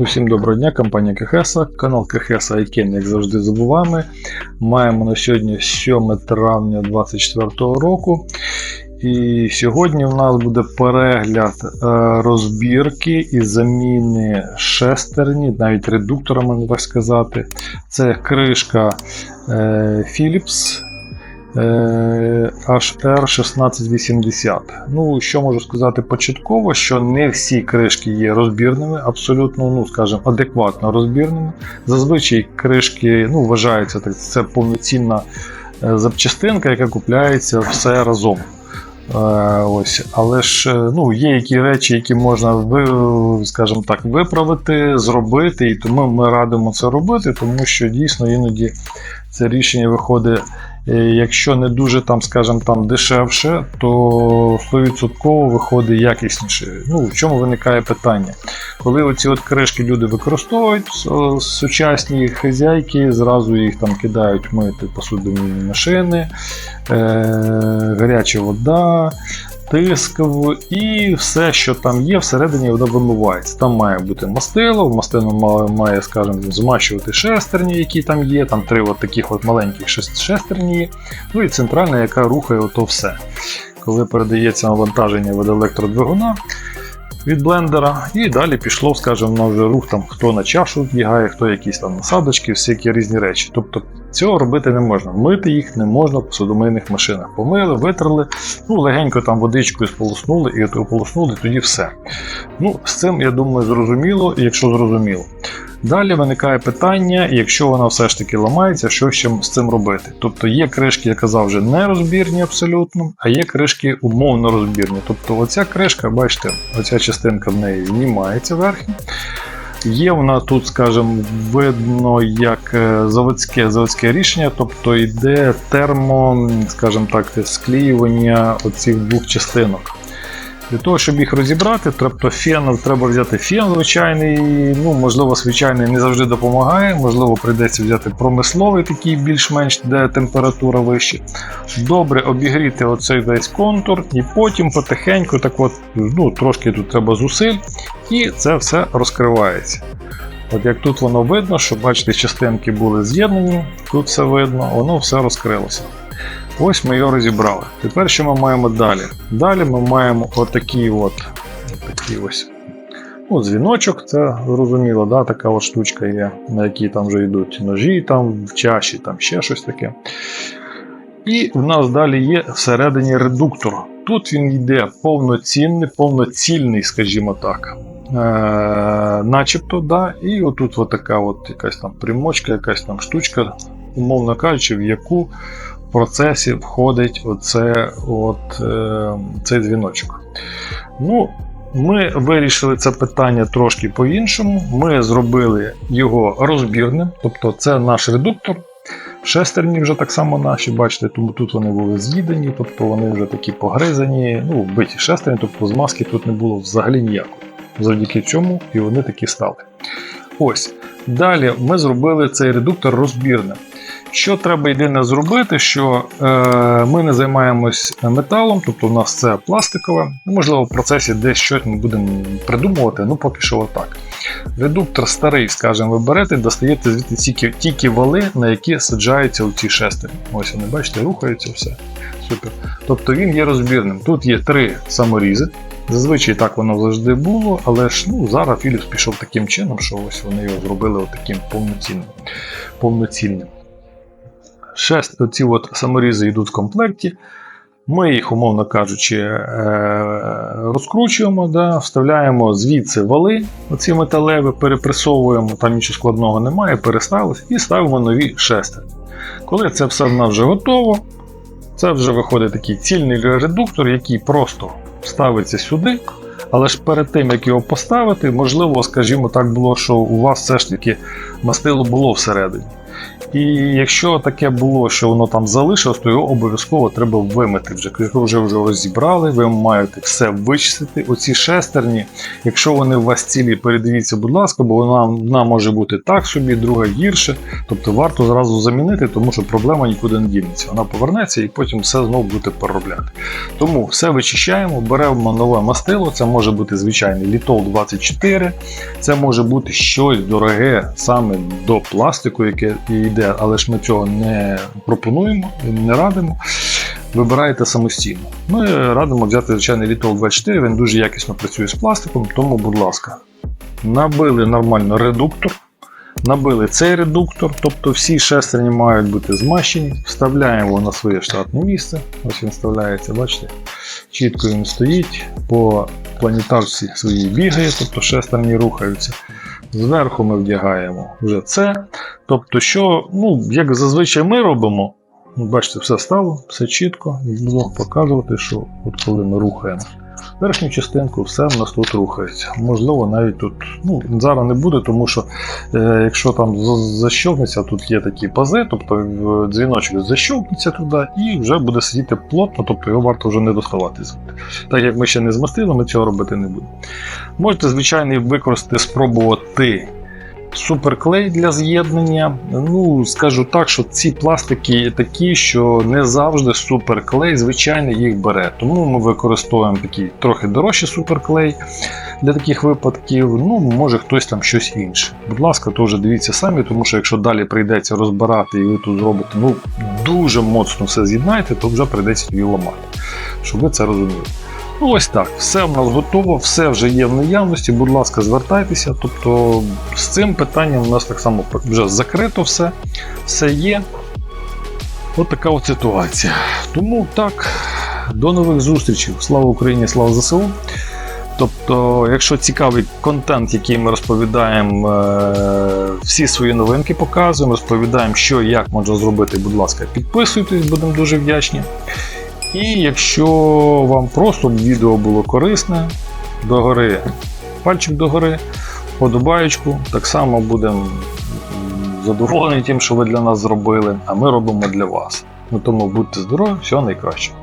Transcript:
Усім доброго дня, компанія Кехеса, канал Кехеса Айкен, як завжди, з вами. Маємо на сьогодні 7 травня 2024 року. І сьогодні у нас буде перегляд е, розбірки і заміни шестерні, навіть редуктора, можна так сказати. Це кришка е, Philips HR1680. Ну, що можу сказати початково, що не всі кришки є розбірними, абсолютно, ну, скажімо, адекватно розбірними. Зазвичай кришки ну, вважаються так, це повноцінна е, запчастинка, яка купляється все разом. Е, Ось, але ж е, ну, є які речі, які можна скажімо так, виправити, зробити, і тому ми радимо це робити, тому що дійсно іноді це рішення виходить, е, якщо не дуже там, скажімо, там дешевше, то 100% виходить якісніше. Ну, в чому виникає питання? Коли оці от кришки люди використовують, сучасні хазяйки, зразу їх там кидають мити посудомійні машини, е, гаряча вода, тиск і все, що там є, всередині воно вимивається. Там має бути мастило, в мастило має, скажімо, змащувати шестерні, які там є, там три от таких от маленьких шестерні, ну і центральна, яка рухає ото все. Коли передається навантаження від електродвигуна, від блендера, і далі пішло, скажімо, на вже рух там, хто на чашу бігає, хто якісь там насадочки, всякі різні речі. Тобто цього робити не можна. Мити їх не можна в посудомийних машинах. Помили, витерли, ну, легенько там водичкою сполоснули і ополоснули, тоді все. Ну, з цим, я думаю, зрозуміло, якщо зрозуміло. Далі виникає питання, якщо вона все ж таки ламається, що ще з цим робити? Тобто є кришки, я казав, вже не розбірні абсолютно, а є кришки умовно розбірні. Тобто оця кришка, бачите, оця частинка в неї знімається верхня. Є вона тут, скажімо, видно як е, заводське, заводське рішення, тобто йде термо, скажімо так, склеювання оцих двох частинок. Для того, щоб їх розібрати, тобто фен, треба взяти фен звичайний, ну, можливо, звичайний не завжди допомагає, можливо, прийдеться взяти промисловий, такий більш-менш, де температура вища. Добре обігріти оцей весь контур, і потім потихеньку, так от, ну, трошки тут треба зусиль, і це все розкривається. От як тут воно видно, що бачите, частинки були з'єднані, тут все видно, воно все розкрилося. Ось ми його розібрали. Тепер що ми маємо далі? Далі ми маємо отакий от, отакий ось ну, дзвіночок, це зрозуміло, да, така от штучка є, на якій там вже йдуть ножі, там в чаші, там ще щось таке. І в нас далі є всередині редуктор. Тут він йде повноцінний, повноцільний, скажімо так. Е, начебто, да, і отут от така от якась там примочка, якась там штучка, умовно кажучи, в яку процесі входить оце, от, е, цей дзвіночок. Ну, ми вирішили це питання трошки по-іншому. Ми зробили його розбірним, тобто це наш редуктор. Шестерні вже так само наші, бачите, тому тут вони були з'їдені, тобто вони вже такі погризані, ну, вбиті шестерні, тобто змазки тут не було взагалі ніякої. Завдяки цьому і вони такі стали. Ось. Далі ми зробили цей редуктор розбірним. Що треба єдине зробити, що е, ми не займаємось металом, тобто у нас це пластикове. Ну, Можливо, в процесі десь щось ми будемо придумувати, ну поки що отак. Редуктор старий, скажімо, ви берете, достаєте звідти тільки, тільки вали, на які саджаються ці шестерні. Ось вони, бачите, рухаються все. Супер. Тобто він є розбірним. Тут є три саморізи. Зазвичай так воно завжди було, але ж ну, зараз Philips пішов таким чином, що ось вони його зробили таким повноцінним. повноцінним. Шест, оці от саморізи йдуть в комплекті. Ми їх, умовно кажучи, е, розкручуємо, да, вставляємо звідси вали, оці металеві, перепресовуємо, там нічого складного немає, переставилися і ставимо нові шестери. Коли це все в нас вже готово, це вже виходить такий цільний редуктор, який просто ставиться сюди. Але ж перед тим, як його поставити, можливо, скажімо так, було, що у вас все ж таки мастило було всередині. І якщо таке було, що воно там залишилось, то його обов'язково треба вимити. Вже якщо вже вже розібрали, ви маєте все вичистити. Оці шестерні, якщо вони у вас цілі, передивіться, будь ласка, бо вона, вона може бути так собі, друга гірше. Тобто варто зразу замінити, тому що проблема нікуди не дінеться. Вона повернеться і потім все знову будете переробляти. Тому все вичищаємо, беремо нове мастило. Це може бути звичайний літол 24, це може бути щось дороге саме до пластику, яке йде, але ж ми цього не пропонуємо, не радимо. Вибираєте самостійно. Ми радимо взяти звичайний літол 24, він дуже якісно працює з пластиком, тому, будь ласка, набили нормально редуктор. Набили цей редуктор, тобто всі шестерні мають бути змащені, вставляємо на своє штатне місце. Ось він вставляється, бачите? Чітко він стоїть, по планетарці своїй бігає, тобто шестерні рухаються. Зверху ми вдягаємо вже це. Тобто, що, ну, як зазвичай ми робимо, бачите, все стало, все чітко, буду показувати, що от коли ми рухаємо верхню частинку, все в нас тут рухається. Можливо, навіть тут ну, зараз не буде, тому що е, якщо там за- защовнеться, тут є такі пази, тобто е, дзвіночок защовнеться туди і вже буде сидіти плотно, тобто його варто вже не доставати. Так як ми ще не змастили, ми цього робити не будемо. Можете, звичайно, використати, спробувати суперклей для з'єднання. Ну, скажу так, що ці пластики такі, що не завжди суперклей, звичайно, їх бере. Тому ми використовуємо такий трохи дорожчий суперклей для таких випадків. Ну, може хтось там щось інше. Будь ласка, то вже дивіться самі, тому що якщо далі прийдеться розбирати і ви тут зробите ну, дуже моцно все з'єднаєте, то вже прийдеться її ламати. Щоб ви це розуміли. Ось так, все в нас готово, все вже є в наявності. Будь ласка, звертайтеся. Тобто з цим питанням у нас так само вже закрито все, все є. От така от ситуація. Тому так, до нових зустрічей. Слава Україні, слава ЗСУ. Тобто, якщо цікавий контент, який ми розповідаємо, е, всі свої новинки показуємо, розповідаємо, що і як можна зробити, будь ласка, підписуйтесь, будемо дуже вдячні. І якщо вам просто відео було корисне, догори пальчик догори, подобаєчку, так само будемо задоволені тим, що ви для нас зробили, а ми робимо для вас. Ну тому будьте здорові, всього найкращого.